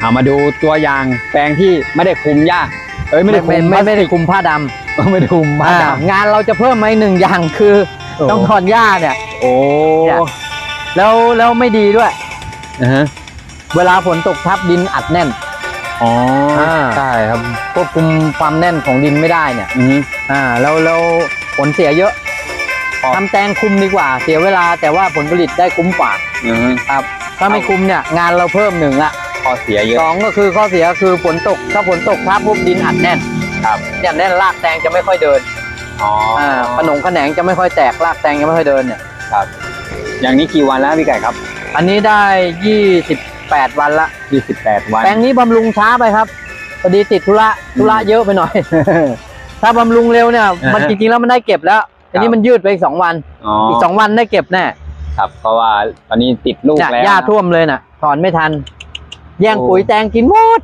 เอามาดูตัวอย่างแปลงที่ไม่ได้คุมหญ้าเอ้ยไม่ได้คุมไม่ไม่ได้คุมผ้าดไม่ได้คุมำบ้าอ่าดำงานเราจะเพิ่มมาอีกหนึ่งอย่างคือโอ้ต้องถอนหญ้าเนี่ย โอ้เนี่ยแล้วแล้วไม่ดีด้วยนะฮะเวลาฝนตกทับดินอัดแน่นอ๋ออ่าใช่ครับควบคุมความแน่นของดินไม่ได้เนี่ยอือฮึอ่าแล้วแล้วผลเสียเยอะครับทำแตงคุมดีกว่า เสียเวลาแต่ว่าผลผลิตได้คุ้มกว่าอือฮึครับถ้าไม่เอาคุมเนี่ยงานเราเพิ่มหนึ่งละ ข้อเสียเยสอะ องก็คือข้อเสียคือฝนตกถ้าฝนตกทับปุ๊บดินอัดแน่นครับเนี่ยแน่นรากแตงจะไม่ค่อยเดินอ๋อออ่าขนงขนงจะไม่ค่อยแตกรากแตงจะไม่ค่อยเดินเนี่ยอย่างนี้กี่วันแล้วพี่ไก่ครับ อันนี้ได้ 28 วันละ28 วัน แปลงนี้บำรุงช้าไปครับพอดีติดธุระธุระเยอะไปหน่อย ถ้าบำรุงเร็วเนี่ยอ่าฮะมันจริงๆแล้วมันได้เก็บแล้วทีนี้มันยืดไปอีกสองวัน อ๋ออีกสองวันได้เก็บแน่ครับ เพราะว่าตอนนี้ติดลูกเนี่ยแล้วหญ้านะท่วมเลยน่ะถอนไม่ทัน แย่งโอ้ปุ๋ยแตงกินหมด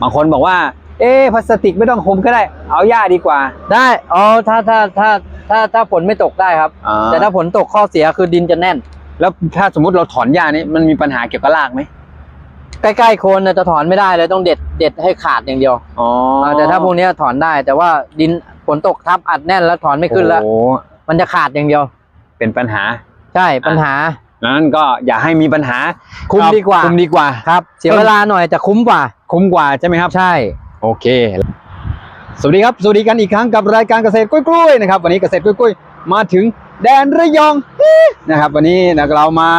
บางคนบอกว่า เอ๊ะพลาสติกไม่ต้องคุมก็ได้ เอาหญ้าดีกว่า ได้อ๋อถ้าถ้าถ้าถ้าถ้าฝนไม่ตกได้ครับ อ่า แต่ถ้าฝนตกข้อเสียคือดินจะแน่น แล้วถ้าสมมติเราถอนหญ้านี่มันมีปัญหาเกี่ยวกับรากไหมใกล้ๆโคนน่ะจะถอนไม่ได้เลยต้องเด็ดเด็ดให้ขาดอย่างเดียวอ๋อาแต่ถ้าพวกเนี้ยถอนได้ แต่ว่าดินฝนตกทับอัดแน่นแล้วถอนไม่ขึ้นแล้ว โอ้มันจะขาดอย่างเดียว เป็นปัญหา ใช่ปัญหา นั้นก็อย่าให้มีปัญหาคุมดีกว่าคุมดีกว่าครับ เสียเวลาหน่อยแต่คุ้มกว่า คุ้มกว่าใช่ไหมครับ ใช่ โอเค สวัสดีครับ สวัสดีกันอีกครั้งกับรายการเกษตรกล้วยๆนะครับ วันนี้เกษตรกล้วยๆมาถึงแดนระยองนะครับ วันนี้นะเรามา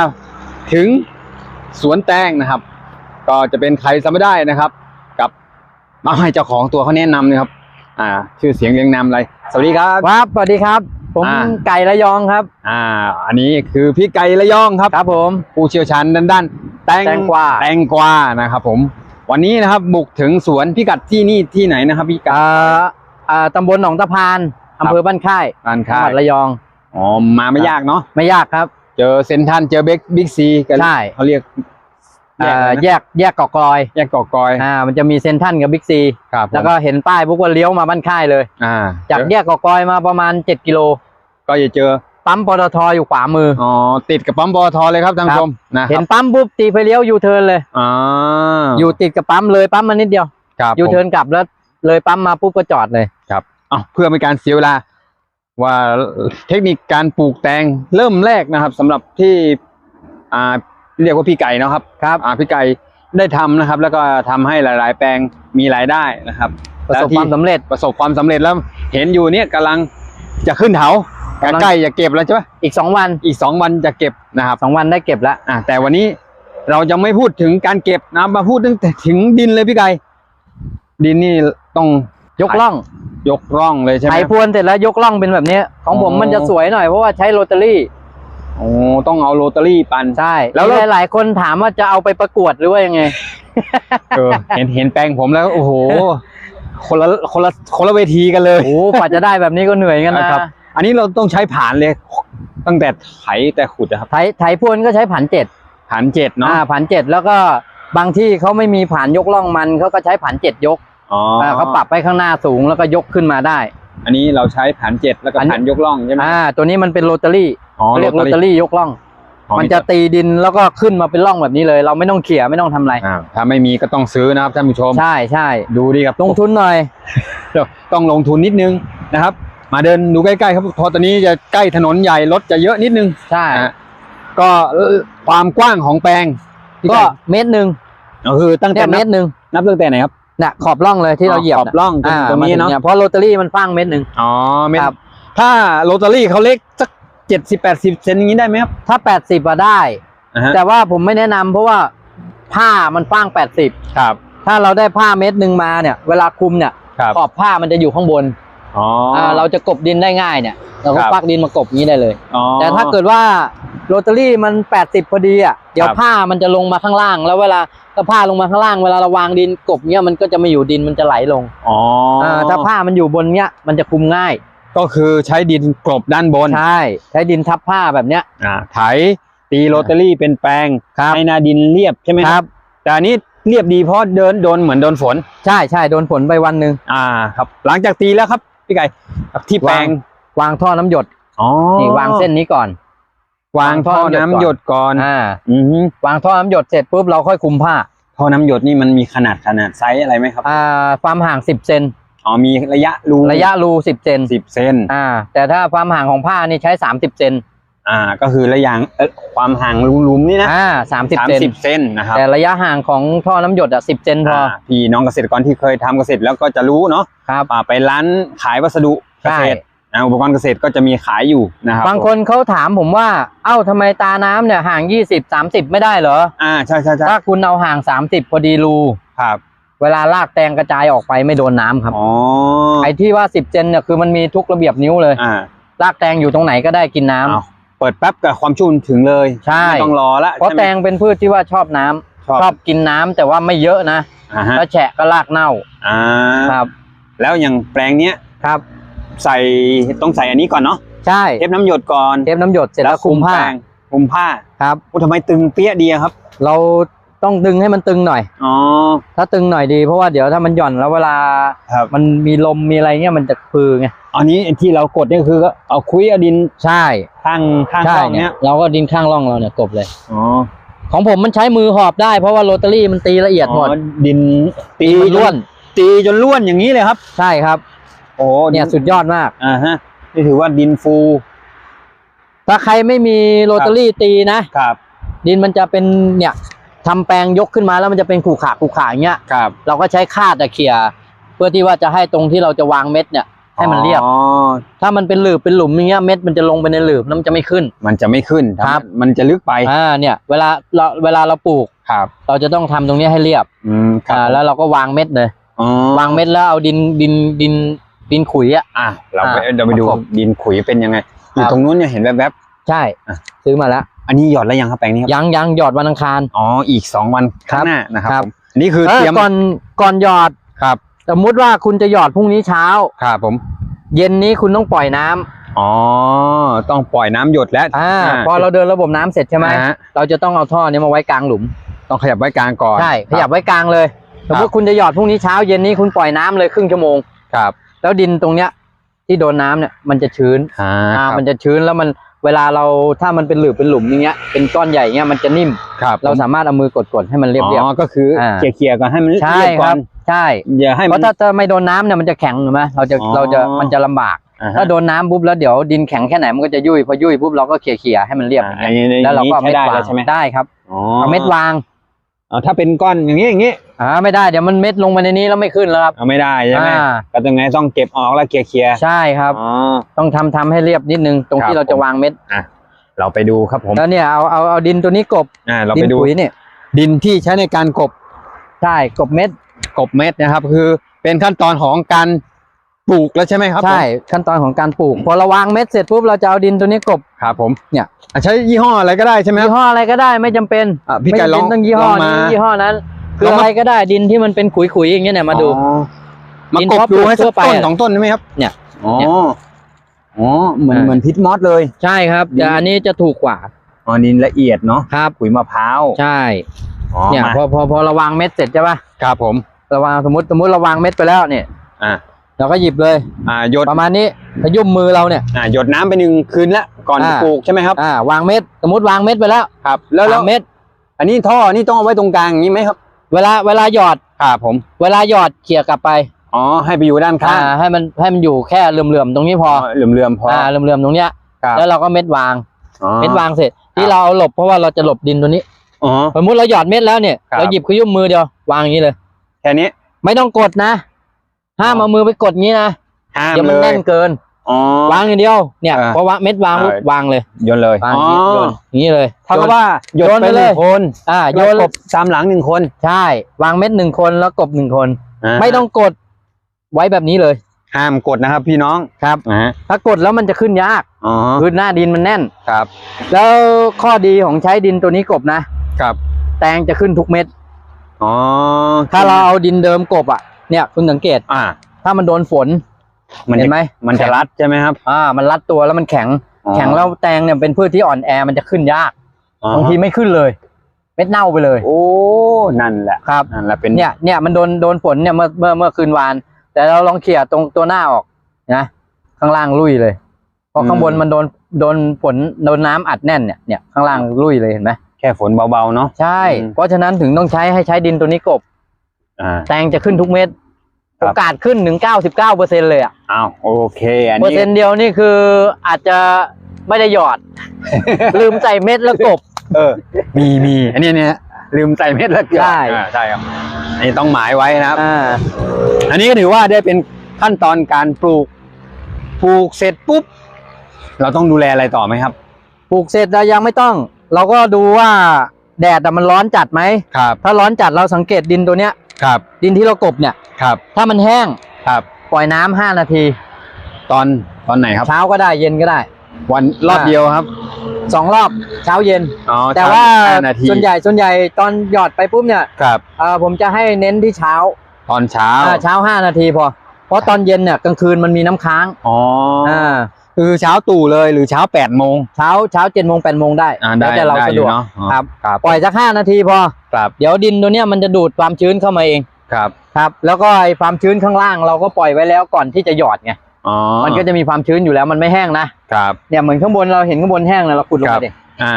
ถึงสวนแตงนะครับ ก็จะเป็นใครจำไม่ได้นะครับ กับมาให้เจ้าของตัวเขาแนะนำนะครับ อ่า ชื่อเสียงเรียงนามอะไร สวัสดีครับ ครับ สวัสดีครับ ผมอ่า ไก่ระยองครับ อ่า อันนี้คือพี่ไก่ระยองครับ ครับผม ผู้เชี่ยวชาญด้านด้านแตงแตงกวา แตงกวานะครับผม วันนี้นะครับบุกถึงสวนพิกัดที่นี่ที่ไหนนะครับพี่กัด อ่าอ่าตำบลหนองตะพานอำเภอบ้านค่ายร้านจังค้าหวัดระยองอ๋อมาไม่ยากเนาะไม่ยากครับ เจอเซนทรันเจอเบกบิ๊กซีกันใช่ เขาเรียกแยกอ่าอะไรนะแยกแยกเกาะกลอยแยกเกาะกอยอ่ามันจะมีเซนทรันกับบิ๊กซีครับผมแล้วก็เห็นป้ายปุ๊บก็เลี้ยวมาบ้านค่ายเลย อ่าจากเจอแยกเกาะกลอยมาประมาณ 7 กิโล ก็จะเจอปั๊มปตทอยู่ขวามืออ๋อติดกับปั๊มปอทเลยครับท่านผู้ชมนะคเห็รันบปั๊มปุ๊บตีไฟเลี้ยวยูเทิร์นเลยอ่าอยู่ติดกับปั๊มเลยปั๊มมานิดเดียวครับยูผมเทิร์นกลับแล้วเลยปั๊มมาปุ๊บก็จอดเลยอ้าวเพื่อไม่การเสียเวลา ว่าเทคนิคการปลูกแตงเริ่มแรกนะครับสำหรับที่อ่าเรียกว่าพี่ไก่เนาะครับครับอ่าพี่ไก่ได้ทำนะครับ แล้วก็ทำให้หลาย ๆ แปลงมีรายได้นะครับ ประสบแล้วที่ความสำเร็จประสบความสำเร็จแล้ว เห็นอยู่เนี่ยกำลังจะขึ้นเขากำลัง ใกล้จะเก็บแล้วใช่ไหมอีก2วันอีกสองวันจะเก็บนะครับ2วันได้เก็บแล้วอ่าแต่วันนี้เราจะไม่พูดถึงการเก็บนะมาพูดถึงถึงดินเลยพี่ไก่ดินนี่ต้องยกล่อง ยกร่องเลยใช่ไหไถมพรวนเสร็จแล้วยกล่องเป็นแบบนี้ ของผมอ๋อมันจะสวยหน่อยเพราะว่าใช้โรตารี่โอ้ต้องเอาโรตารี่ปันใช่แล้แล้ววเราหลาย ๆ คนถามว่าจะเอาไปประกวดหรือว่ายังไงเออเห็นเห็นแปลงผมแล้วโอ้โหคนละคนละคนละเวทีกันเลยโอ้กว่าจะได้แบบนี้ก็เหนื่อยกันนะครับ อันนี้เราต้องใช้ผ่านเลย ตั้งแต่ไถแต่ขุดนะครับไถไถพรวนก็ใช้ผันเจ็ดผ่านเจ็ดเนาะอ่าผันเจ็ดแล้วก็บางที่เขาไม่มีผ่านยกล่องมันเขาก็ใช้ผันเจ็ดยกอ๋ออ่าเขาปรับไปข้างหน้าสูงแล้วก็ยกขึ้นมาได้ อันนี้เราใช้ผ่านเจ็ดแล้วก็อันนี้ ผ่านยกล่องใช่ไหมอ่าตัวนี้มันเป็นโรตารี่อ๋อเขาเรียกโรตารี่ยกล่อง อ๋อมันจะตีดินแล้วก็ขึ้นมาเป็นร่องแบบนี้เลย เราไม่ต้องเขี่ยไม่ต้องทำอะไร อ่าถ้าไม่มีก็ต้องซื้อนะครับท่านผู้ชม ใช่ใช่ดูดีครับลงทุนหน่อย ต้องลงทุนนิดนึงนะครับ มาเดินดูใกล้ๆครับเพอตอนนี้จะใกล้ถนนใหญ่รถจะเยอะนิดนึงใช่อะก็ความกว้างของแปลงพี่ก็ไก่เมตรหนึ่งก็คือตั้งแต่เนี่ยเมนับตรหนึ่งนับตั้งแต่ไหนครับเนี่ยขอบร่องเลยที่เราเหยียบขอบร่องจนอ่าถึงตรงนี้มาถึเนาะยเพราะโรตารี่มันฟ้างเมตรหนึ่ง อ๋อเมตรครับ ถ้าโรตารี่เขาเล็กสักเจ็ดสิบแปดสิบเซนอย่างนี้ได้ไหมครับถ้าแปดสิบอะได้ อ่าฮะแต่ว่าผมไม่แนะนำเพราะว่าผ้ามันฟ้างแปดสิบครับถ้าเราได้ผ้าเม็ดหนึ่งมาเนี่ย เวลาคลุมเนี่ย ครับขอบผ้ามันจะอยู่ข้างบน อ๋ออ่าเราจะกบดินได้ง่ายเนี่ย เราก็ครับ ปักดินมากบอย่างนี้ได้เลย อ๋อ แต่ถ้าเกิดว่าโรตารี่มัน 80 พอดีอะ เดี๋ยวครับ ผ้ามันจะลงมาข้างล่าง แล้วเวลาถ้าผ้าลงมาข้างล่าง เวลาเราวางดินกบเนี้ยมันก็จะไม่อยู่ดินมันจะไหลลงอ๋ออาถ้าผ้ามันอยู่บนเนี้ยมันจะคุมง่าย ก็คือใช้ดินกลบด้านบนใช่ ใช้ดินทับผ้าแบบเนี้ย อ่าไถตีโรตารี่เป็นแปลงครับให้หนาดินเรียบใช่ไหมครับ แต่อันนี้เรียบดีเพราะเดินโดนเหมือนโดนฝน ใช่ใช่โดนฝนไปวันหนึ่งอ่าครับ หลังจากตีแล้วครับ พี่ไก่ครับที่แปลงวางท่อน้ำหยดอ๋อนี่วางเส้นนี้ก่อน วางท่อน้ำหยดก่อนอ่าอือฮึวางท่อน้ำหยดเสร็จปุ๊บเราค่อยคุมผ้าท่อน้ำหยดนี่มันมีขนาดขนาดไซส์อะไรไหมครับอ่าความห่างสิบเซนอ๋อมีระยะรูระยะรูสิบเซนสิบเซนอ่า แต่ถ้าความห่างของผ้านี่ใช้สามสิบเซน อ่าก็คือระยะเอ่อความห่างรูมๆนี่นะอ่าสามสิบสามเซนสิบเซนนะครับแต่ระยะห่างของท่อน้ำหยดอะสิบเซนพออ่าพี่น้องเกษตรกรที่เคยทำเกษตรแล้วก็จะรู้เนาะครับ อ่าไปร้านขายวัสดุเกใช่ษตรนะอุปกรณ์เกษตรก็จะมีขายอยู่นะครับบางคนเขาถามผมว่า เอ้าทำไมตาน้ำเนี่ยห่างยี่สิบสามสิบไม่ได้เหรอ อ่าใช่ใช่ใช่ถ้าคุณเอาห่างสามสิบพอดีรู ครับเวลาลากแตงกระจายออกไปไม่โดนน้ำครับ อ๋อไอ้ที่ว่าสิบเซนเนี่ยคือมันมีทุกระเบียบนิ้วเลย อ่าลากแตงอยู่ตรงไหนก็ได้กินน้ำ เอา เปิดแป๊บกับความชุ่มถึงเลยใช่ ไม่ต้องรอละเพราะใช่ไหม แตงเป็นพืชที่ว่าชอบน้ำชอบชอบกินน้ำแต่ว่าไม่เยอะนะอ่าฮะ แล้วแฉะก็ลากเน่าอ่าครับแล้วอย่างแปลงเนี้ยครับ ใส่ต้องใส่อันนี้ก่อนเนาะใช่เทปน้ำหยดก่อนเทปน้ำหยดเสร็จแล้วคลุมผ้าแปรงคลุมผ้าครับ โอ้ทำไมตึงเปี้ยดีอะครับ เรา ต้องดึงให้มันตึงหน่อย อ๋อ ถ้าตึงหน่อยดีเพราะว่าเดี๋ยวถ้ามันหย่อนแล้วเวลา ครับ มันมีลมมีอะไรเงี้ยมันจะพือไง อันนี้ที่เรากดนี่คือเอาคุยเอาดินใช่ข้างข้างใช่ช่องเนี่เนี้ยยเราก็ดินข้างร่องเราเนี่ยกบเลย อ๋อของผมมันใช้มือหอบได้เพราะว่าโรตารี่มันตีละเอียดหมด อ๋อดินตีมันล้วน ตีจนล้วนอย่างนี้เลยครับ ใช่ครับ โอ้เนี่ยสุดยอดมาก อ่าฮะ นี่ถือว่าดินฟู ถ้าใครไม่มีโรตารี่ตีนะ ครับ ดินมันจะเป็นเนี่ย ทำแปลงยกขึ้นมาแล้วมันจะเป็นขู่ขาขู่ขาอย่างเงี้ยครับเราก็ใช้คาดอะเขี่ยเพื่อที่ว่าจะให้ตรงที่เราจะวางเม็ดเนี่ยให้มันเรียบอ๋อถ้ามันเป็นหลืบเป็นหลุมอย่างเงี้ยเม็ดมันจะลงไปในหลืบแล้วมันจะไม่ขึ้น มันจะไม่ขึ้นครับ มันจะลึกไปอ่าเนี่ย เวลาเราเวลาเราปลูกครับ เราจะต้องทำตรงเนี้ยให้เรียบอืมครับอ่าแล้วเราก็วางเม็ดเลยอ๋อวางเม็ดแล้วเอาดินดินดินดินขุยอะอะเราไปอ่าเราไปดูประกบดินขุยเป็นยังไงอยู่ครับตรงนู้นเนี่ยเห็นแวบใช่อะซื้อมาแล้วๆ อันนี้หยอดแล้วยังครับแปลงนี้ครับยังยังหยอดวันอังคาร อ๋ออีกสองวันข้างหน้านะครับครับผมอันนี่คือเอเตอรียมก่อนก่อนหยอดครับสมมุติว่าคุณจะหยอดพรุ่งนี้เช้าครับผม เย็นนี้คุณต้องปล่อยน้ำอ๋อ ต้องปล่อยน้ำหยดแล้วอ่าอ่าพอเราเดินระบบน้ำเสร็จใช่ไหมอ่าฮะเราจะต้องเอาท่อนี้มาไว้กลางหลุม ต้องขยับไว้กลางก่อน ใช่ ขยับครับไว้กลางเลย สมมติคุณจะหยอดพรุ่งนี้เช้าเย็นนี้คุณปล่อยน้ำเลยครึ่งชั่วโมง ครับ แล้วดินตรงเนี้ยที่โดนน้ำเนี่ยมันจะชื้น อ่าอ่าครับมันจะชื้นแล้วมัน เวลาเราถ้ามันเป็นหลืบเป็นหลุมอย่างเงี้ยเป็นก้อนใหญ่เงี้ยมันจะนิ่ม ครับเราสามารถเอามือกดๆให้มันเรียบ อ๋อก็คืออาเคลียร์ๆก่อนให้มันๆใช่เรียบคก่อรับนใช่ อย่าให้เพมัน ราะถ้าจะไม่โดนน้ำเนี่ยมันจะแข็งถูกไหมเราจะอ๋อ เราจะมันจะลำบาก อ่าฮะถ้าโดนน้ำปุ๊บแล้วเดี๋ยวดินแข็งแค่ไหนมันก็จะยุ่ยพอยุ่ยปุ๊บเราก็เขี่ยๆให้มันเรียบอ่าอย่างเงี้ยอันนี้แล้วเราก็เอาใช้เม็ดได้วาแล้งวใช่ไหมได้ครับอ๋อเอาเม็ดวาง เอาถ้าเป็นก้อนอย่างนี้อย่างนี้อ่าไม่ได้เดี๋ยวมันเม็ดลงไปในนี้แล้วไม่ขึ้นแล้วครับ เอาไม่ได้ใช่ไหมอ่า ก็ต้องไงต้องเก็บออกแล้วเคลียร์เคลียร์ใช่ครับ อ๋อ ต้องทำทำให้เรียบนิดนึงตรงครับ ที่เราจะผมวางเม็ด เราไปดูครับผมแล้วเนี่ยเอาเอาเอาดินตัวนี้กบอ่าเราดิไปนดูปุ๋ยเนี่ยดินที่ใช้ในการกบ ใช่กบเม็ด กบเม็ดนะครับ คือเป็นขั้นตอนของการ ปลูกแล้วใช่ไหมครับผมใช่ขั้นตอนของการปลูก พอเราวางเม็ดเสร็จปุ๊บเราจะเอาดินตัวนี้กบครับผมเนี่ยอะใช้ยี่ห้ออะไรก็ได้ใช่ไหมคยี่รับห้ออะไรก็ได้ไม่จำเป็นอะพี่ไม่ไก่จำลเป็องนต้องยี่ห้อลองมานี้ยี่ห้อนั้นคือลองมาอะไรก็ได้ดินที่มันเป็นขุยๆอย่างเงี้ยเนี่ยมาดูอ๋อมาดินกบเพาะดูให้ปลูสักกทั่วไปต้นอะสองต้นใช่ไหมครับ เนี่ยอ๋อเนี่ยอ๋อเหมือนอ่าเหมือนพิษมอสเลยใช่ครับดินแต่อันนี้จะถูกกว่าอ๋อดินละเอียดเนาะครับขุยมะพร้าวใช่อ๋อเนี่ยมาพอพอพอเราวางเม็ดเสร็จใช่ป่ะครับผมเราวางสมมติสมมติเราวางเม็ดไปแล้วเนี่ยอ่า เราก็หยิบเลยอ่าหยดประมาณนี้ขยุ่มมือเราเนี่ยอ่าหยดน้ำไปหนึ่งคืนละก่อนอ่าปลูกใช่ไหมครับอ่าวางเม็ดสมมติวางเม็ดไปแล้วครับ แล้วแล้วสามเม็ด อันนี้ท่อนี่ต้องเอาไว้ตรงกลางอย่างนี้ไหมครับ เวลาเวลาหยอดครับผม เวลาหยอดเขี่ยกลับไปอ๋อให้ไปอยู่ด้านข้าอ่างให้มันให้มันอยู่แค่เหลื่อมๆตรงนี้พอเหลื่อมๆพออ่าเหลื่อมๆตรงเนี้ยครับแล้วเราก็เม็ดวางอ๋อเม็ดวางเสร็จ ที่ครับเราเอาหลบเพราะว่าเราจะหลบดินตัวนี้อ๋อสมมติเราหยอดเม็ดแล้วเนี่ยครับเราหยิบขยุ่มมือเดียววางอย่างนี้เลยแค่นี้ไม่ต้องกดนะ ห้ามอ๋อเอามือไปกดงี้นะห้ามเดี๋ยวมันเลแน่ยนเกิน อ๋อ วางอย่างเดียว เนี่ยอ่าพอวางเม็ดวางปุ๊บเออวางเลยโยนเลยวางอ๋อย่างนี้โยอนอย่างนี้เลย เท่ากับว่าหยดโยนไปไปหเลนึ่ยงคนอ่าโยโยนนกบตามหลังหนึ่งคน ใช่ วางเม็ดหนึ่งคนแล้วกบหนึ่งคนาไม่ต้องกดไว้แบบนี้เลยห้ามกดนะครับพี่น้องครับ นะฮะถ้ากดแล้วมันจะขึ้นยากอ๋อคือหน้าดินมันแน่น ครับแล้วข้อดีของใช้ดินตัวนี้กบนะ ครับแตงจะขึ้นทุกเม็ด อ๋อถ้าเราเอาดินเดิมกบอะ เนี่ยคุณสังเกตอ่า ถ้ามันโดนฝนมันเห็จะนไหมมันจะรัดใช่ไหมครับ อ่า มันรัดตัวแล้วมันแข็งอ๋อแข็งแล้วแตงเนี่ยเป็นพืชที่อ่อนแอมันจะขึ้นยากอ๋อบางทีไม่ขึ้นเลย เม็ดเน่าไปเลย โอ้นั่นแหละครับนั่นแหละเป็นเนี่ยเนี่ยมันโดนโดนฝนเนี่ยเมื่อเมื่อเมื่อคืนวาน แต่เราลองเขี่ยตรงตัวหน้าออกนะข้างล่างลุยเลยเพราะข้างบนมันโดนโดนฝนโดนน้ำอัดแน่นเนี่ยเนี่ยข้างล่างลุยเลยเห็นไหมแค่ฝนเบาๆเนาะใช่อืมเพราะฉะนั้นถึงต้องใช้ให้ใช้ดินตัวนี้กบ อ่า แตงจะขึ้นทุกเม็ดครับ โอกาสขึ้นถึง99เปอร์เซ็นเลยอะอ้าวโอเค อันเปอร์นี้ เซ็นต์เดียวนี่คืออาจจะไม่ได้หยอด ลืมใส่เม็ดแล้วกบ เออ มีมีอันนี้เนี่ยลืมใส่เม็ดแล้วเกลือใช่ อ่าใช่ครับอันนี้ต้องหมายไว้นะครับ อ่าอันนี้ก็ถือว่าได้เป็นขั้นตอนการปลูก ปลูกเสร็จปุ๊บ เราต้องดูแลอะไรต่อไหมครับ ปลูกเสร็จแล้วยังไม่ต้อง เราก็ดูว่าแดดอะมันร้อนจัดไหม ครับ ถ้าร้อนจัดเราสังเกตดินตัวเนี้ย ครับดินที่เรากบเนี่ยครับ ถ้ามันแห้งครับ ปล่อยน้ำห้านาที ตอนตอนไหนครับ เช้าก็ได้เย็นก็ได้ วันรอบอ่าเดียวครับสองรอบเช้าเย็นอ๋อแต่ว่าห้นาทีส่วนใหญ่ส่วนใหญ่ตอนหยอดไปปุ๊บเนี่ยครับเอ่อผมจะให้เน้นที่เช้า ตอนเช้าอ่าเช้าห้านาทีพอเพราะตอนเย็นเนี่ยกลางคืนมันมีน้ำค้างอ๋ออ่า คือเช้าตู่เลยหรือเช้าแปดโมงเช้าเช้าเจ็ดโมงแปดโมงได้อ่าแล้ได้วแต่เราได้สะอดยู่วกเนาะอ๋อครับครับปล่อยสักห้านาทีพอ ครับเดี๋ยวดินตัวเนี้ยมันจะดูดความชื้นเข้ามาเองครับครับ แล้วก็ไอ้ความชื้นข้างล่างเราก็ปล่อยไว้แล้วก่อนที่จะหยอดไงอ๋อมันก็จะมีความชื้นอยู่แล้วมันไม่แห้งนะครับ เนี่ยเหมือนข้างบนเราเห็นข้างบนแห้งนะเราขุดลงครัไปบ ดิอ่า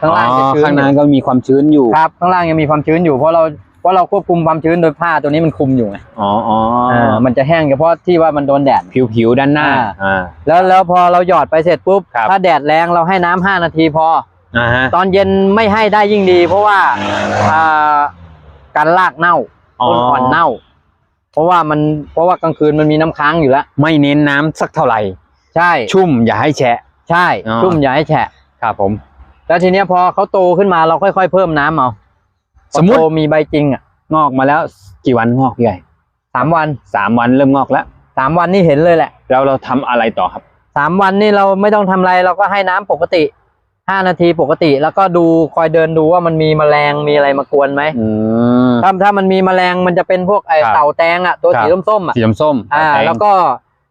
ข้างล่างจะชื้นข้างอยู่นั้นก็มีความชื้นอยู่ ครับข้างล่างยังมีความชื้นอยู่เพราะเรา เพราะเราควบคุมความชื้นโดยผ้าตัวนี้มันคุมอยู่ไงอ๋ออ๋ออ่ามันจะแห้งเฉพาะที่ว่ามันโดนแดด ผิวผิวๆด้านหน้า อ่า อ่า แล้วแล้วพอเราหยอดไปเสร็จปุ๊บ ครับ ถ้าแดดแรงเราให้น้ำห้านาทีพอ อ่าฮะตอนเย็นไม่ให้ได้ยิ่งดี เพราะว่าอ่าการลากเน่าต้นอ่อนเน่า เพราะว่ามันเพราะว่ากลางคืนมันมีน้ำค้างอยู่แล้ว ไม่เน้นน้ำสักเท่าไหร่ ใช่ชุ่มอย่าให้แฉะ ใช่อ๋อ ชุ่มอย่าให้แฉะ ครับผม แล้วทีเนี้ยพอเขาโตขึ้นมาเราค่อยๆ เพิ่มน้ำเอาพอ สมมุติโตมีใบจริงอะงอกมาแล้วกี่วันงอกพี่ใหญ่สามวันสามวันเริ่มงอกแล้วสามวันนี่เห็นเลยแหละ แล้วเราทำอะไรต่อครับสามวันนี่เราไม่ต้องทำอะไรเราก็ให้น้ำปกติห้านาทีปกติ แล้วก็ดูคอยเดินดูว่ามันมีแมลงมีอะไรมากวนไหมอืมถ้าถ้ามันมีแมลงมันจะเป็นพวกไอครับเต่าแตงอะตัวครับสีส้มๆอะสีส้มๆอ่าต่แล้วก็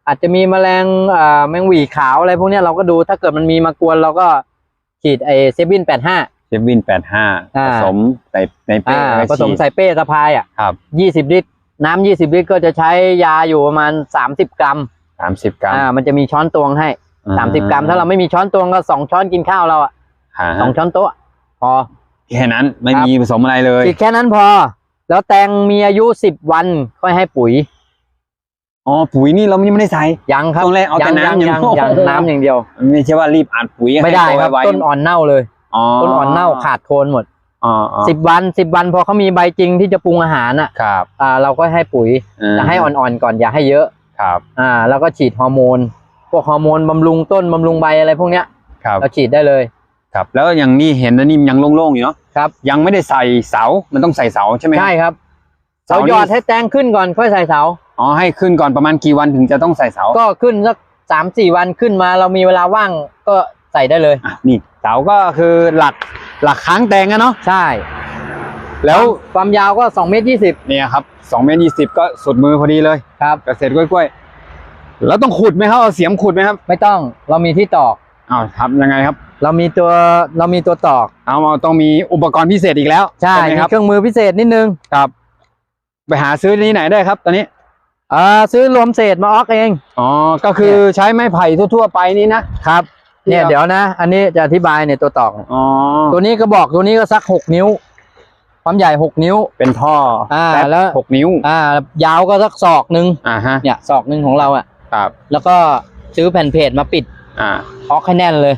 อาจจะมีแมลงอ่าแมงหวีขาวอะไรพวกเนี้ยเราก็ดูถ้าเกิดมันมีมากวนเราก็ฉีดไอเซบินแปดห้า เซฟินแปดห้าอ่า ผสมในในเป้อ่าแล้วผก็สมฉีดใส่เป้สะพายอะครับยี่สิบลิตร น้ำยี่สิบลิตรก็จะใช้ยาอยู่ประมาณสามสิบกรัมสามสิบกรัมอ่ามันจะมีช้อนตวงให้สามสิบกรัม ถ้าเราไม่มีช้อนตวงก็สองช้อนกินข้าวเราอะอ่าสองช้อนโต๊ะพอ แค่นั้นไม่ครับ มีผสมอะไรเลยฉีดแค่นั้นพอ แล้วแตงมีอายุสิบวันค่อยให้ปุ๋ยอ๋อปุ๋ยนี่เรายังไม่ได้ใส่ยังครับช่วงแรกเอาแต่ยังน้ำยังอย่างยังเดียวน้ำอย่างเดียว ไม่ใช่ว่ารีบอัดปุ๋ยไม่ได้ให้โตครับไวๆต้นอ่อนเน่าเลยอ๋อ ต้นอ่อนเน่าขาดโคนหมดอ๋ออ๋อสิบวันสิบวันพอเขามีใบจริงที่จะปรุงอาหารอะครับอ่าเราก็ให้ปุ๋ยาจะให้อ่อนๆก่อนอย่าให้เยอะครับอ่าแล้วก็ฉีดฮอร์โมน พวกฮอร์โมนบำรุงต้นบำรุงใบอะไรพวกเนี้ยครับเราฉีดได้เลยครับ แล้วอย่างนี้เห็นอันนี้ยังโล่งๆอยู่เนาะครับยังไม่ได้ใส่เสามันต้องใส่เสาใช่ไหมใช่ครับเสาเรานี่หยอดให้แตงขึ้นก่อนค่อยใส่เสาอ๋อให้ขึ้นก่อนประมาณกี่วันถึงจะต้องใส่เสา ก็ขึ้นสักสามสี่วันขึ้นมาเรามีเวลาว่างก็ ใส่ได้เลย อะนี่เสาก็คือหลักหลักค้างแตงอะเนาะใช่ แล้วความยาวก็สองเมตรยี่สิบเนี่ยครับสองเมตรยี่สิบก็สุดมือพอดีเลยครับ เกษตรกล้วยๆแล้วต้องขุดไหมครับเอาเสียมขุดไหมครับไม่ต้องเรามีที่ตอก อ้าวทำยังไงครับ เรามีตัวเรามีตัวตอก เอาเอาต้องมีอุปกรณ์พิเศษอีกแล้วใช่ไหมมีครับเครื่องมือพิเศษนิดนึงครับ ไปหาซื้อที่ไหนได้ครับ ตอนนี้อ่าซื้อรวมเศษมาออกเอง อ๋อก็คือใช้ไม้ไผ่ทั่วๆไปนี่นะครับ เนี่ยที่เราเดี๋ยวนะ อันนี้จะอธิบายเนี่ยตัวตอกเนี่ยอ๋อตัวนี้ก็บอกตัวนี้ก็สักหกนิ้ว ความใหญ่หกนิ้ว เป็นท่อ อ่าป๊บแล้วหกนิ้ว อ่า ยาวก็สักศอกหนึ่งอ่าฮะ เนี่ยศอกหนึ่งของเราอะ ครับ แล้วก็ซื้อแผ่นเพจมาปิด อ่าออกให้แน่นเลย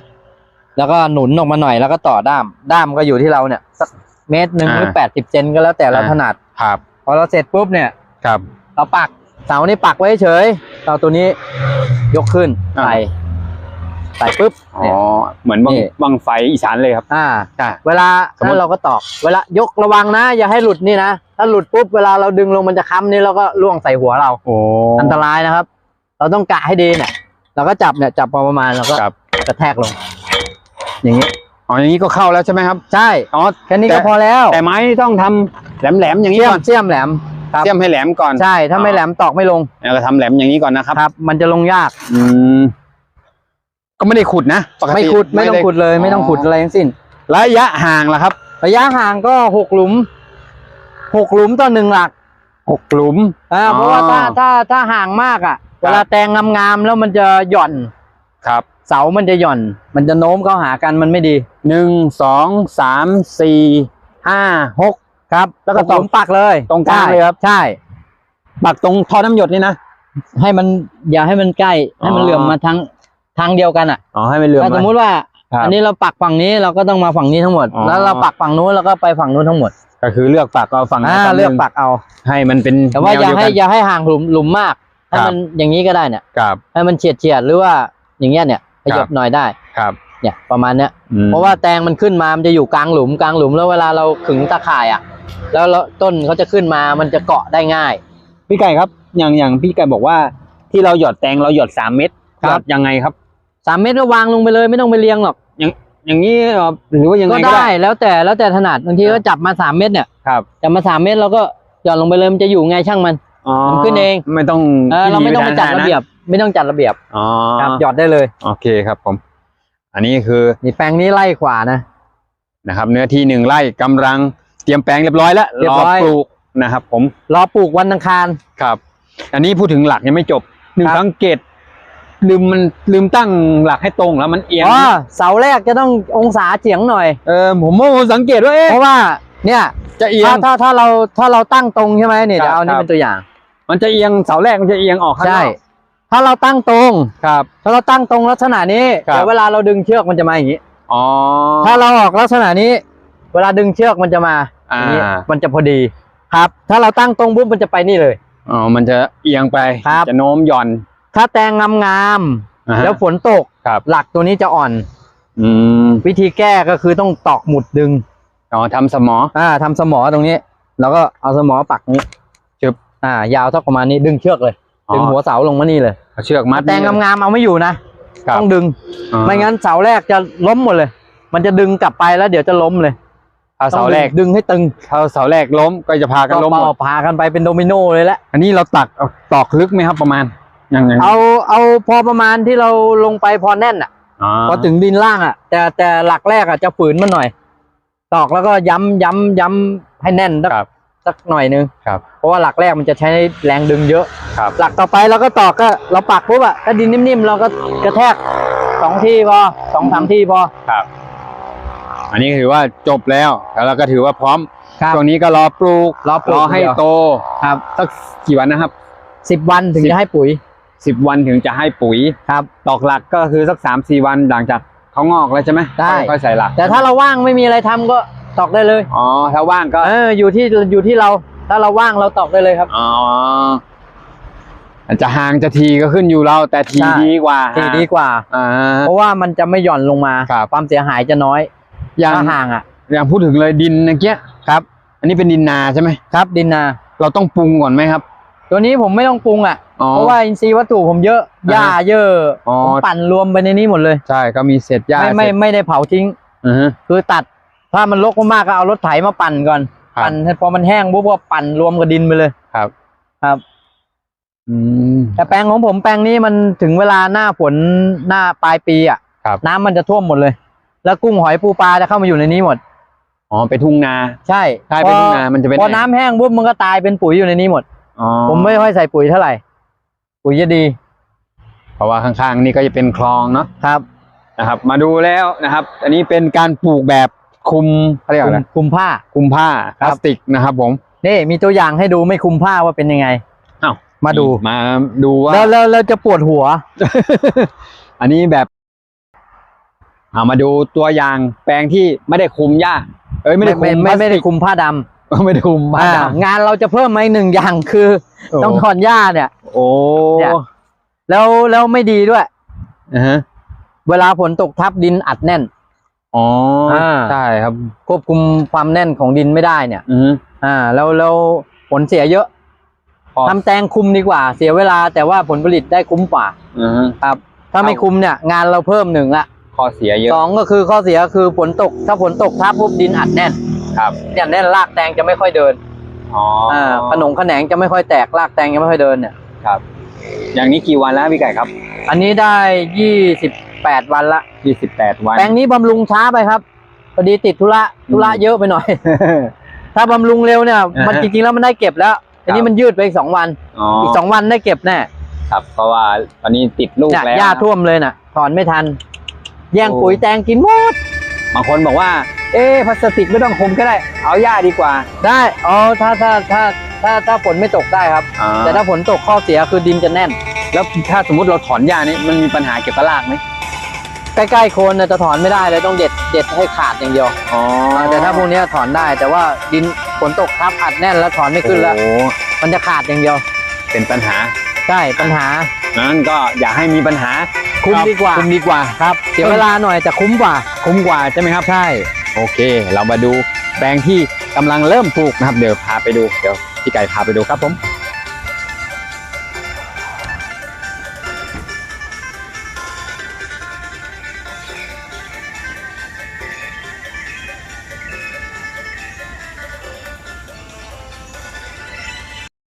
แล้วก็หนุนออกมาหน่อยแล้วก็ต่อด้าม ด้ามก็อยู่ที่เราเนี่ยสักเมตรหนึ่งหรือแปดสิบเซนก็แล้วแต่เราถนัด ครับ พอเราเสร็จปุ๊บเนี่ย ครับ เราปักเสานี่ปักไว้เฉย เราตัวนี้ยกขึ้นอ่า ใส่ใส่ปุ๊บอ๋อเนี่ย เหมือนบังนี่ บังไฟอีสานเลยครับอ่าอ่าเวลาสมมุติ นั้นเราก็ตอก เวลายกระวังนะ อย่าให้หลุดนี่นะ ถ้าหลุดปุ๊บเวลาเราดึงลงมันจะค้ำนี่เราก็ล่วงใส่หัวเรา โอ้อันตรายนะครับ เราต้องกะให้ดีเนี่ยเราก็จับเนี่ยจับพอประมาณแล้วก็ครับกระแทกลง อย่างนี้อ๋ออย่างนี้ก็เข้าแล้วใช่ไหมครับใช่อ๋อ แค่นี้แต่ก็พอแล้วแต่ไม้ต้องทำแหลมๆอย่างนี้เสี้ยมก่อนเสี้ยมแหลมครับเสียมให้แหลมก่อนใช่ถ้าไม่อ๋อแหลมตอกไม่ลงแล้วก็ทำแหลมอย่างนี้ก่อนนะครับ ครับ มันจะลงยาก อืม ก็ไม่ได้ขุดนะปกติไม่ขุดไม่ต้องขุดเลย ไม่ต้องขุดอะไรทั้งสิ้น ระยะห่างล่ะครับ ระยะห่างก็หกหลุมหกหลุมต่อหนึ่งหลักหกหลุมอ่าอ๋อเพราะว่าถ้าถ้าถ้าห่างมากอะ เวลาแตงงามๆแล้วมันจะหย่อนครับ เสามันจะหย่อน มันจะโน้มเข้าหากันมันไม่ดีหนึ่งสองสามสี่ห้าหกครับ แล้วก็ตรงผมปักเลย ตรงกลางเลยครับใช่ ปักตรงท่อน้ำหยดนี่นะให้มันอย่าให้มันใกล้ให้มันอ๋อเหลื่อมมาทาง ทางเดียวกันอะอ๋อให้ไม่เลื่อมถ้าสมมุติว่า ครับอันนี้เราปักฝั่งนี้เราก็ต้องมาฝั่งนี้ทั้งหมด อ๋อ แล้วเราปักฝั่งนู้นแล้วก็ไปฝั่งนู้นทั้งหมดก็คือเลือกปักเอาฝั่งไหนอ่าฝั่งหเลืนึ่อกงปักเอา ให้มันเป็นแต่ว่าแนวอย่าเดียวให้กันอย่าให้ห่างหลุมหลุมมากให้ครับ มันอย่างนี้ก็ได้เนี่ยครับ ให้มันเฉียดเฉียดๆหรือว่าอย่างเงี้ยเนี่ยขคยัรับบหน่อยได้ครับเนี่ยประมาณเนี้ย อืมเพราะว่าแตงมันขึ้นมา มันจะอยู่กลางหลุมกลางหลุมแล้วเวลาเราขึงตะข่ายอะ แล้วเราต้นเขาจะขึ้นมา มันจะเกาะได้ง่าย พี่ไก่ครับ อย่างอย่างพี่ไก่บอกว่าที่เราหยอดแตงเราหยอดสามเม็ดครับหยอดยังไงครับ สามเมตรก็วางลงไปเลยไม่ต้องไปเรียงหรอกอย่างนี้เหรอหรือว่ายังไงก็ก็ได้ ได้ แล้วแต่แล้วแต่ถนัดบางทีก็จับมาสามเมตรเนี่ยครับจับมาสามเมตรเราก็หย่อนลงไปเลยมันจะอยู่ไงช่างมัน อ๋อมันขึ้นเอง ไม่ต้องเออเราไม่ต้องไปจัดระเบียบ ไม่ต้องจัดระเบียบอ๋อครับหยอดได้เลยโอเคครับผม อันนี้คือนี่แปลงนี้ไล่ขวานะ นะครับ เนื้อที่หนึ่งไร่กำลังเตรียมแปลงเรียบร้อยแล้วเรียบร้อย ปลูกนะครับ ผมรอปลูกวันอังคาร ครับ อันนี้พูดถึงหลักยังไม่จบหนึ่งครับ สังเกต ลืมมันลืมตั้งหลักให้ตรงแล้วมันเอียงอ๋อเสาแรกจะต้ององศาเฉียงหน่อย เออผมว่าผมสังเกตว่าเอ๊ะเพราะว่าเนี่ยจะเอียถ้างถ้าถ้าเราถ้าเราตั้งตรงใช่ไหมเนี่ยครับเดี๋ยวเอานี่ครับเป็นตัวอย่าง มันจะเอียงเสาแรกมันจะเอียงออกข้างนใช่อกถ้าเราตั้งตรงครับ ถ้าเราตั้งตรงลักษณะนี้ครับเดี๋ยวเวลาเราดึงเชือกมันจะมาอย่างนี้อ๋อถ้าเราออกลักษณะนี้ เวลาดึงเชือกมันจะมาออ่าย่างนี้มันจะพอดีครับ ถ้าเราตั้งตรงปุ๊บมันจะไปนี่เลยอ๋อมันจะเอียงไปครับจะโน้มหย่อน ถ้าแตงงามอ่าๆฮะ แล้วฝนตก ครับ หลักตัวนี้จะอ่อน อืมวิธีแก้ก็คือต้องตอกหมุดดึง อ๋อทำสมอ อ่าทำสมอตรงนี้ แล้วก็เอาสมอปักนี้จึ๊บ อ่า ยาวเท่าประมาณนี้ดึงเชือกเลย อ๋อดึงหัวเสาลงมานี่เลยเอาเชือกมัดแตงงามๆเอาไม่อยู่นะ ครับต้องดึงอ๋อไม่งั้นเสาแรกจะล้มหมดเลย มันจะดึงกลับไปแล้วเดี๋ยวจะล้มเลยเอาเสาแรกต้องดึงดึงให้ตึงเอาเสาแรกล้มก็จะพากันล้มหมก็ดพากันไปเป็นโดมิโนเลยแหละอันนี้เราตักเอาตอกลึกไหมครับประมาณ ยังไงเอาเอาพอประมาณที่เราลงไปพอแน่นอะอ๋อพอถึงดินล่างอะ แต่แต่หลักแรกอะจะฝืนมันหน่อย ตอกแล้วก็ย้ำย้ำย้ำให้แน่นสักครับสักหน่อยนึงครับ เพราะว่าหลักแรกมันจะใช้แรงดึงเยอะครับ หลักต่อไปเราก็ตอกก็เราปักปุ๊บอะถ้าดินนิ่มๆเราก็กระแทกสองทีพอสองสามทีพอครับ อันนี้ถือว่าจบแล้วแล้วเราก็ถือว่าพร้อมครับช่วงนี้ก็รอปลูกรอปลูกรอให้เดียวโตครับสักกี่วันนะครับสิบวันถึงสิบจะให้ปุ๋ย สิบวันถึงจะให้ปุ๋ยครับตอกหลักก็คือสักสามสี่วันหลังจากเขางอกแล้วใช่ไหมได้ ค่อยๆใส่หลักแต่ถ้าเราว่างไม่มีอะไรทำก็ตอกได้เลยอ๋อถ้าว่างก็เอออยู่ที่อยู่ที่เราถ้าเราว่างเราตอกได้เลยครับ อ๋ออาจจะห่างจะทีก็ขึ้นอยู่เราแต่ทีใช่ ดีกว่าที่ดีกว่า อ่า เพราะว่ามันจะไม่หย่อนลงมาครับ ความเสียหายจะน้อยอย่างถ้าห่างอะ อย่างพูดถึงเลยดินเมื่อกี้ครับ อันนี้เป็นดินนาใช่ไหมครับ ดินนา เราต้องปรุงก่อนไหมครับ ตัวนี้ผมไม่ต้องปรุงอะ อ๋อ เพราะว่าอินทรีย์วัตถุผมเยอะอ่าฮะหญ้าเยอะอ๋อ ผมปั่นรวมไปในนี้หมดเลย ใช่ก็มีเศษหญ้าไม่ไม่เศษไม่ได้เผาทิ้ง อือฮะคือตัดถ้ามันรกมากๆก็เอารถไถมาปั่นก่อน ครับ ปั่นให้พอมันแห้งปุ๊บก็ปั่นรวมกับดินไปเลย ครับครับ อืม แต่แปลงของผมแปลงนี้มันถึงเวลาหน้าฝนหน้าปลายปีอะครับ น้ำมันจะท่วมหมดเลย แล้วกุ้งหอยปูปลาจะเข้ามาอยู่ในนี้หมด อ๋อไปทุ่งนา ใช่ใช่ไปทุ่งนามันจะเป็นพอไงน้ำแห้งปุ๊บมันก็ตายเป็นปุ๋ยอยู่ในนี้หมด อ๋อผมไม่ค่อยใส่ปุ๋ยเท่าไหร่ ปุ๋ยจะดี เพราะว่าข้างๆนี่ก็จะเป็นคลองเนาะครับนะครับ มาดูแล้วนะครับ อันนี้เป็นการปลูกแบบคุมเขาเรียกคุอะไรมคุมผ้า คุมผ้าพครัลาบสติกนะครับ ผมนี่มีตัวอย่างให้ดูไม่คุมผ้าว่าเป็นยังไง อ้าวมาดู มาดูว่า แล้วแล้วแล้วจะปวดหัว อันนี้แบบเอามาดูตัวอย่างแปลงที่ไม่ได้คุมหญ้าเอ้ยไม่ได้คุมไม่ไม่ได้พลาสติกคุมผ้าดำ ไม่ได้คุมผ้าอ่าดำ งานเราจะเพิ่มมาอีกหนึ่งอย่างคือ โอ้ ต้องถอนหญ้าเนี่ย โอ้เนี่ย แล้วแล้วไม่ดีด้วย อ่าฮะเวลาฝนตกทับดินอัดแน่น อ๋ออ่า ใช่ครับควบคุมความแน่นของดินไม่ได้เนี่ย อือฮึ อ่า แล้วแล้วผลเสียเยอะพอทำแตงคุมดีกว่า เสียเวลาแต่ว่าผลผลิตได้คุ้มกว่าอือฮึ ครับ ถ้าไม่เอา คุมเนี่ย งานเราเพิ่มหนึ่งละข้อเสียเยอะสองก็คือข้อเสียคือฝนตก ถ้าฝนตกทับปุ๊บดินอัดแน่น ครับเนี่ยแน่นรากแตงจะไม่ค่อยเดินอ๋ออ่าขนงขแขนงจะไม่ค่อยแตกรากแตงจะไม่ค่อยเดินเนี่ยครับ อย่างนี้กี่วันแล้วพี่ไก่ครับ อันนี้ได้ยี่สิบแปดวันละยี่สิบแปดวันแปลงนี้บำรุงช้าไปครับพอดีติดธุระธุระเยอะไปหน่อย ถ้าบำรุงเร็วเนี่ยอ่าฮะมันจริงๆแล้วมันได้เก็บแล้วอันนี้มันยืดไปอีกสองวันอ๋ออีกสองวันได้เก็บแน่ครับ เพราะว่าตอนนี้ติดลูกเนี่ยแล้วหญ้าท่วมเลยน่ะ ถอนไม่ทัน แย่งโอ้ปุ๋ยแตงกินหมดบางคนบอกว่า เอ๊ะพลาสติกไม่ต้องคลุมก็ได้ เอาหญ้าดีกว่า ได้อ๋อถ้าถ้าถ้าถ้าถ้าฝนไม่ตกได้ครับ อ่า แต่ถ้าฝนตกข้อเสียคือดินจะแน่น แล้วถ้าสมมติเราถอนหญ้านี่มันมีปัญหาเกี่ยวกับรากไหมใกล้ๆโคนน่ะจะถอนไม่ได้เลยต้องเด็ดเด็ดให้ขาดอย่างเดียวอ๋อแต่ถ้าพวกเนี้ยถอนได้แต่ว่าดินฝนตกทับอัดแน่นแล้วถอนไม่ขึ้นแล้ว โอ้มันจะขาดอย่างเดียว เป็นปัญหาใช่ปัญหา นั้นก็อย่าให้มีปัญหาคุ้มดีกว่า คุ้มดีกว่า ครับ เสียเวลาหน่อยแต่คุ้มกว่า คุ้มกว่าใช่ไหมครับ ใช่ โอเค เรามาดูแปลงที่กำลังเริ่มปลูกนะครับ เดี๋ยวพาไปดู เดี๋ยวพี่ไก่พาไปดูครับผม